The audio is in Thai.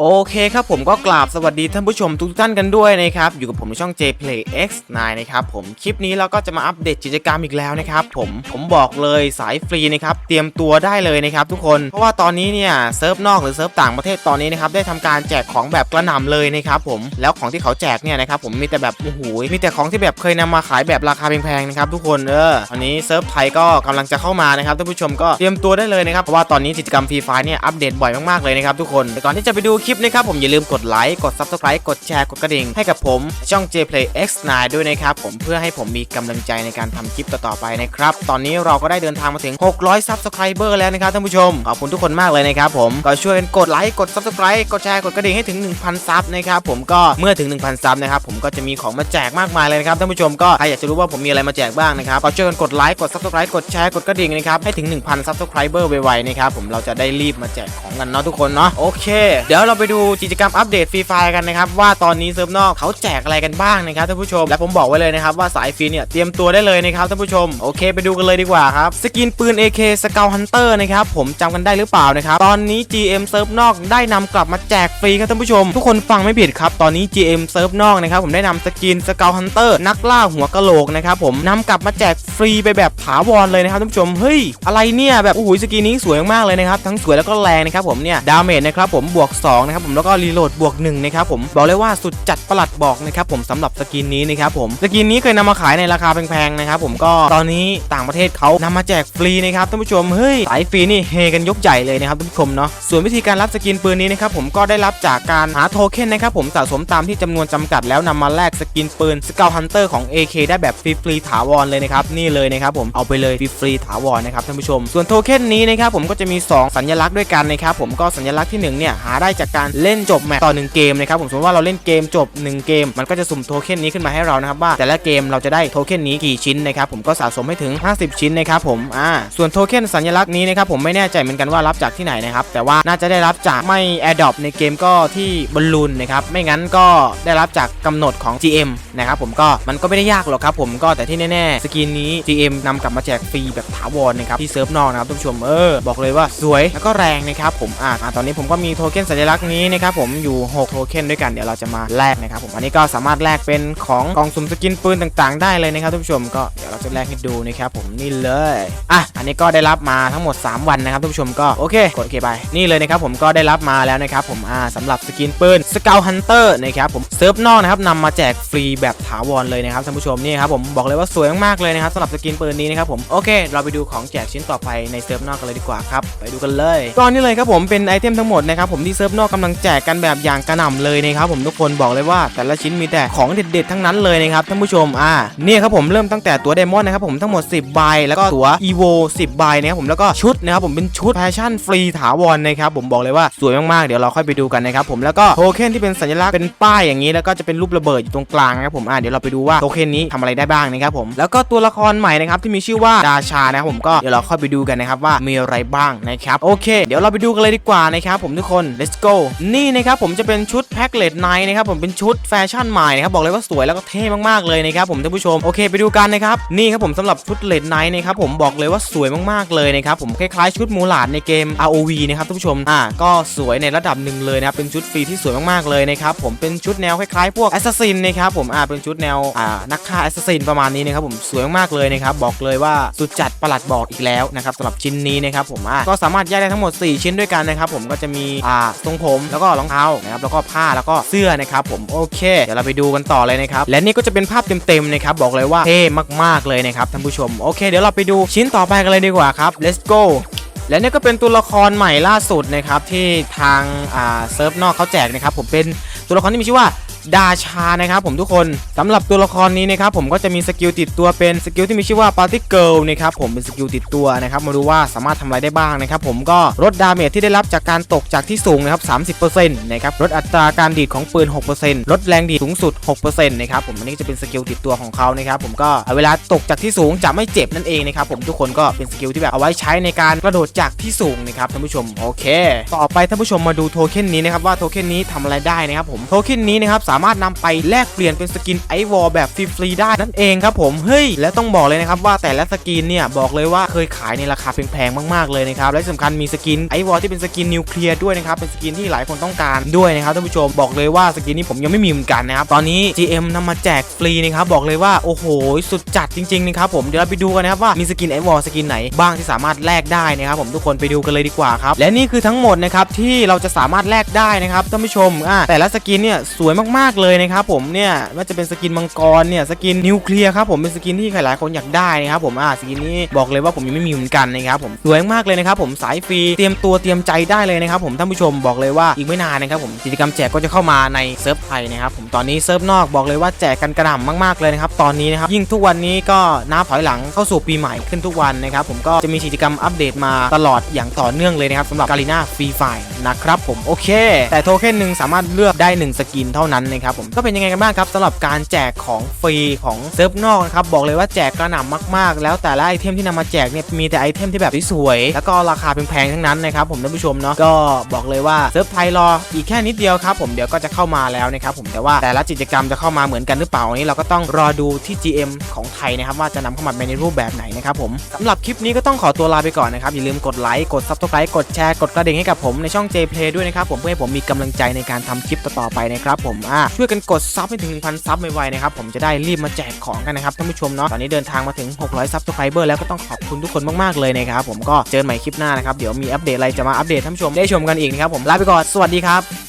โอเคครับผมก็กราบสวัสดีท่านผู้ชมทุกท่านกันด้วยนะครับ อยู่กับผมในช่อง JPlay X9 นะครับผมคลิปนี้เราก็จะมาอัปเดตกิจกรรมอีกแล้วนะครับผมผมบอกเลยสายฟรีนะครับเตรียมตัวได้เลยนะครับทุกคนเพราะว่าตอนนี้เนี่ยเซิร์ฟนอกหรือเซิร์ฟต่างประเทศตอนนี้นะครับได้ทำการแจกของแบบกระหน่ำเลยนะครับผมแล้วของที่เขาแจกเนี่ยนะครับผมมีแต่แบบโอ้โหมีแต่ของที่แบบเคยนำมาขายแบบราคาแพงๆนะครับทุกคนเออตอนนี้เซิร์ฟไทยก็กำลังจะเข้ามานะครับท่านผู้ชมก็เตรียมตัวได้เลยนะครับเพราะว่าตอนนี้กิจกรรมฟรีไฟเนี่ยอัปเดตบ่อยมากๆเลยนะครับทุกคนแต่ก่อนที่จะไปดูคลิปนะครับผมอย่าลืมกดไลค์กด Subscribe กดแชร์กดกระดิ่งให้กับผมช่อง JPlay X9 ด้วยนะครับผมเพื่อให้ผมมีกำลังใจในการทำคลิปต่อๆไปนะครับตอนนี้เราก็ได้เดินทางมาถึง 600 Subscriber แล้วนะครับท่านผู้ชมขอบคุณทุกคนมากเลยนะครับผมก็ช่วยกันกดไลค์กด Subscribe กดแชร์กดกระดิ่งให้ถึง 1,000 ซับนะครับผมก็เมื่อถึง 1,000 ซับนะครับผมก็จะมีของมาแจกมากมายเลยนะครับท่านผู้ชมก็ใครอยากจะรู้ว่าผมมีอะไรมาแจกบ้างนะครับก็ช่วยกันกดไลค์กด Subscribe กดแชร์กดกระดิ่งนะครับให้ถึง 1,000 Subscriber ไวๆนะครับผมเราจะได้รีบมาแจกของกันเนาะทุกคนเนาะโอเค เดี๋ยวเราไปดูกิจกรรมอัปเดตฟรีไฟกันนะครับว่าตอนนี้เซิร์ฟนอกเขาแจกอะไรกันบ้างนะครับท่านผู้ชม และผมบอกไว้เลยนะครับว่าสายฟรีเนี่ยเตรียมตัวได้เลยนะครับท่านผู้ชมโอเค ไปดูกันเลยดีกว่าครับสกินปืน AK Scout Hunter นะครับผมจำกันได้หรือเปล่านะครับตอนนี้ GM เซิร์ฟนอกได้นำกลับมาแจกฟรีครับท่านผู้ชม ทุกคนฟังไม่ผิดครับตอนนี้ GM เซิร์ฟนอกนะครับผมได้นำสกิน Scout Hunter นักล่าหัวกะโหลกนะครับผมนำกลับมาแจกฟรีไปแบบถาวรเลยนะครับท่านผู้ชมเฮ้ยอะไรเนี่ยแบบโอ้โหสกินนี้สวยมากเลยนะครับทั้งสวยแล้วก็แรงนะครับผมเนี่ยดาเมจนะครับผมบวก2นะครับผมแล้วก็รีโหลดบวก1นะครับผมบอกเลยว่าสุดจัดประหลัดบอกนะครับผมสำหรับสกินนี้นะครับผมสกินนี้เคยนำมาขายในราคาแพงๆนะครับผมก็ตอนนี้ต่างประเทศเขานำมาแจกฟรีนะครับท่านผู้ชมเฮ้ยสายฟรีนี่เฮกันยกใหญ่เลยนะครับท่านผู้ชมเนาะส่วนวิธีการรับสกินปืนนี้นะครับผมก็ได้รับจากการหาโทเค็นนะครับผมสะสมตามที่จำนวนจำกัด แล้วนำมาแลกสกินปืนสเกลฮันเตอร์ของ AK ได้แบบฟรีๆถาวรเลยนะครับนี่เลยนะครับผมเอาไปเลยฟรีๆถาวรนะครับท่านผู้ชม ส่วนโทเค็นนี้นะครับผมก็จะมี 2 สัญลักษณ์ด้วยกันนะครับผมก็สัญลักษณ์ที่1เนี่ยหาได้จากการเล่นจบแมตช์ต่อ 1 เกมนะครับผมสมมติว่าเราเล่นเกมจบ 1 เกม มันก็จะสุ่มโทเค็นนี้ขึ้นมาให้เรานะครับว่าแต่ละเกมเราจะได้โทเค็นนี้กี่ชิ้นนะครับผมก็สะสมให้ถึง 50 ชิ้นนะครับผมอ่าส่วนโทเค็นสัญลักษณ์นี้นะครับผมไม่แน่ใจเหมือนกันว่ารับจากที่ไหนนะครับแต่ว่าน่าจะได้รับจากไม่ AirDrop ในเกมก็ที่บอลลูนนะครับไม่งั้นก็ได้รับจากกำหนดของ GM นะครับผมก็มันก็ไม่ได้ยากหรอกครับผมก็แต่ที่แน่ๆสกินนี้ GM นำกลับมาแจกฟรีแบบถาวรนะครับที่เซิร์ฟนอกนะครับท่านผู้ชมเออบอกเลยว่าสวยแล้วก็แรงนะครับผมอ่าอ่าตอนนี้ผมก็มีโทเค็นสัญลักษณ์นี้นะครับผมอยู่6โทเค็นด้วยกันเดี๋ยวเราจะมาแลกนะครับผมอันนี้ก็สามารถแลกเป็นของกล่องสุ่มสกินปืนต่างๆ ได้เลยนะครับท่านผู้ชมก็เดี๋ยวเราจะแลกให้ดูนะครับผมนี่เลยอะอันนี้ก็ได้รับมาทั้งหมด 3 วันนะครับท่านผู้ชมก็โอเคกดโอเคไปนี่เลยนะครับผมก็ได้รับมาแล้วนะครับผมอ่าสำหรับสกินปืนสเกลฮันเตอร์นะครับผมเซิร์ฟนอกนะครับนำมาแจกฟรีแบบถาวรเลยนะครับท่านผู้ชมนี่ครับผมบอกเลยว่าสวยมากๆเลยนะครับสำหรับสกินปืนนี้นะครับผมโอเค เราไปดูของแจกชิ้นต่อไปในเซิร์ฟนอกกันเลยดีกว่าครับไปดูกันเลยตอนนี้เลยครับผมเป็นไอเทมทั้งหมดนะครับผมที่เซิร์ฟนอกกำลังแจกกันแบบอย่างกระหน่ำเลยนะครับผมทุกคนบอกเลยว่าแต่ละชิ้นมีแต่ของเด็ดๆทั้งนั้นเลยนะครับท่านผู้ชมอ่าเนี่ยครับผมเริ่มตั้งแต่ตัวเดมอนนะครับผมทั้งหมด 10ใบแล้วก็ตัวอีโว10ใบนะครับผมแล้วก็ชุดนะครับผมเป็นชุดแฟชั่นฟรีถาวรนะครับผมบอกเลยว่าสวยมากๆเดี๋ยวเราค่อยไปดูกันนะครับผมแล้วก็โทเค็นที่เป็นสัญลักษณ์เป็นป้ายอย่างนี้แล้วก็จะเป็นรูประเบิดอยู่ตรงกลางนะครับผมอ่าเดี๋ยวเราไปดูว่าโทเค็นนี้ทำอะไรได้บ้างนะครับผมแล้วก็ตัวละครใหม่นะครับที่มีชื่อว่าดาชานะครับผมก็เดี๋ยวเราค่อยไปดูกันนะครับว่ามีอะไรบ้างนะครับโอเค เดี๋ยวเราไปดูกันเลยดีกว่านะครับผมทุกคน let's go นี่นะครับผมจะเป็นชุดแพ็กเลตไนนะครับผมเป็นชุดแฟชั่นใหม่นะครับบอกเลยว่าสวยแล้วก็เท่มากๆเลยนะครับผมท่านผู้ชมโอเคไปดูกันนะครับนี่ครับผมสำหรับชุดเลดไนนะครับผมบอกเลยว่าสวยมากๆเลยนะครับผมคล้ายๆชุดมูหลาดในเกม ROV นะครับท่านผู้ชมอ่าก็สวยในระดับหนึ่งเลยนะครับเป็นชุดฟรีที่สวยมากๆเลยนะครับผมเป็นชุดแนวคล้ายๆพวกแอสซัสซินนะครับผมอ่าเป็นชุดแนวอ่านักฆ่าแอสซัสซินประมาณนี้นะครับผมสวยมากๆเลยนะครับบอกเลยว่าสุดจัดประหลัดบอกอีกแล้วนะครับสำหรับชิ้นนี้นะครับผมอ่าก็สามารถแยกได้ทั้งหมด 4 ชิ้นด้วยกันนะครับผมก็จะมีอ่าทรงผมแล้วก็รองเท้านะครับแล้วก็ผ้าแล้วก็เสื้อนะครับผมโอเค เดี๋ยวเราไปดูกันต่อเลยนะครับและนี่ก็จะเป็นภาพเต็มๆนะครับบอกเลยว่าเท่มากๆเลยนะครับท่านผู้ชมโอเค เดี๋ยวเราไปดูชิ้นต่อไปกันเลยดีกว่าครับ let's go และนี่ก็เป็นตัวละครใหม่ล่าสุดนะครับที่ทางอ่าเซิร์ฟนอกเขาแจกนะครับผมเป็นตัวละครที่มีชื่อว่า ดาชานะครับผมทุกคนสำหรับตัวละครนี้นะครับผมก็จะมีสกิลติดตัวเป็นสกิลที่มีชื่อว่า Party Girl นะครับผมเป็นสกิลติดตัวนะครับมาดูว่าสามารถทำอะไรได้บ้างนะครับผมก็ลดดาเมจที่ได้รับจากการตกจากที่สูงนะครับ 30%นะครับลดอัตราการดีดของปืน 6%ลดแรงดีดสูงสุด 6%นะครับผมอันนี้จะเป็นสกิลติดตัวของเขานะครับผมก็เวลาตกจากที่สูงจะไม่เจ็บนั่นเองนะครับผมทุกคนก็เป็นสกิลที่แบบเอาไว้ใช้ในการกระโดดจากที่สูงนะครับท่านผู้ชมโอเค ต่อไปท่านผู้ชมมาดูโทเค็นนี้นะครับว่าโทเค็นนี้ทำอะไรได้นะครับผมโทเค็นนี้นะครับสาามารถนำไปแลกเปลี่ยนเป็นสกินไอวอลแบบฟรีๆได้นั่นเองครับผมเฮ้ยและต้องบอกเลยนะครับว่าแต่ละสกินเนี่ยบอกเลยว่าเคยขายในราคาแพงๆมากๆเลยนะครับและที่สำคัญมีสกินไอวอลที่เป็นสกินนิวเคลียร์ด้วยนะครับเป็นสกินที่หลายคนต้องการด้วยนะครับท่านผู้ชมบอกเลยว่าสกินนี้ผมยังไม่มีเหมือนกันนะครับตอนนี้ GM นำมาแจกฟรีนะครับบอกเลยว่าโอ้โหสุดจัดจริงๆนะครับผมเดี๋ยวเราไปดูกันนะครับว่ามีสกินไอวอลสกินไหนบ้างที่สามารถแลกได้นะครับผมทุกคนไปดูกันเลยดีกว่าครับและนี่คือทั้งหมดนะครับที่เราจะสามารถแลกได้นะครับท่านผู้ชมอ่าแต่ละสกินเนี่ยสวยมากๆเลยนะครับผมเนี่ยว่าจะเป็นสกินมังกรเนี่ยสกินนิวเคลียร์ครับผมเป็นสกินที่ใครหลายคนอยากได้นะครับผมอ่าสกินนี้บอกเลยว่าผมยังไม่มีเหมือนกันนะครับผมสวยมากเลยนะครับผมสายฟรีเตรียมตัวเตรียมใจได้เลยนะครับผมท่านผู้ชมบอกเลยว่าอีกไม่นานนะครับผมกิจกรรมแจกก็จะเข้ามาในเซิร์ฟไทยนะครับผมตอนนี้เซิร์ฟนอกบอกเลยว่าแจกกันกระหน่ำมากๆเลยนะครับตอนนี้นะครับยิ่งทุกวันนี้ก็นับถอยหลังเข้าสู่ปีใหม่ขึ้นทุกวันนะครับผมก็จะมีกิจกรรมอัปเดตมาตลอดอย่างต่อเนื่องเลยนะครับสำหรับกาลิน่าฟรีไฟนะครับผมโอเค แต่โทเค็นหนึ่งสามารถเลือกได้ 1 สกินเท่านั้นนะครับผมก็เป็นยังไงกันบ้างครับสำหรับการแจกของฟรีของเซิร์ฟนอกนะครับบอกเลยว่าแจกกระหน่ำมากๆ แล้วแต่ละไอเทมที่นำมาแจกเนี่ยมีแต่ไอเทมที่แบบสวยๆแล้วก็ราคาแพงๆทั้งนั้นนะครับผมท่านผู้ชมเนาะก็บอกเลยว่าเซิร์ฟไทยรออีกแค่นิดเดียวครับผมเดี๋ยวก็จะเข้ามาแล้วนะครับผมแต่ว่าแต่ละกิจกรรมจะเข้ามาเหมือนกันหรือเปล่าอันนี้เราก็ต้องรอดูที่ GM ของไทยนะครับว่าจะนำเข้ามาในรูปแบบไหนนะครับผมสำหรับคลิปนี้ก็ต้องขอตัวลาไปก่อนนะครับอย่าลืมกดไลค์กด Subscribe กดแชร์กดกระดิ่งให้กับผมในช่อง JPlay ด้วยนะครับผมเพื่อให้ผมมีกำลังใจในการทำคลิปต่อๆไปนะครับผมอ่าช่วยกันกดซับให้ถึง1,000ซับไวๆนะครับผมจะได้รีบมาแจกของกันนะครับท่านผู้ชมเนาะตอนนี้เดินทางมาถึง 600ซับสไครเบอร์แล้วก็ต้องขอบคุณทุกคนมากๆเลยนะครับผมก็เจอกันใหม่คลิปหน้านะครับเดี๋ยวมีอัปเดตอะไรจะมาอัปเดตท่านผู้ชมได้ชมกันอีกนะครับผมลาไปก่อนสวัสดีครับ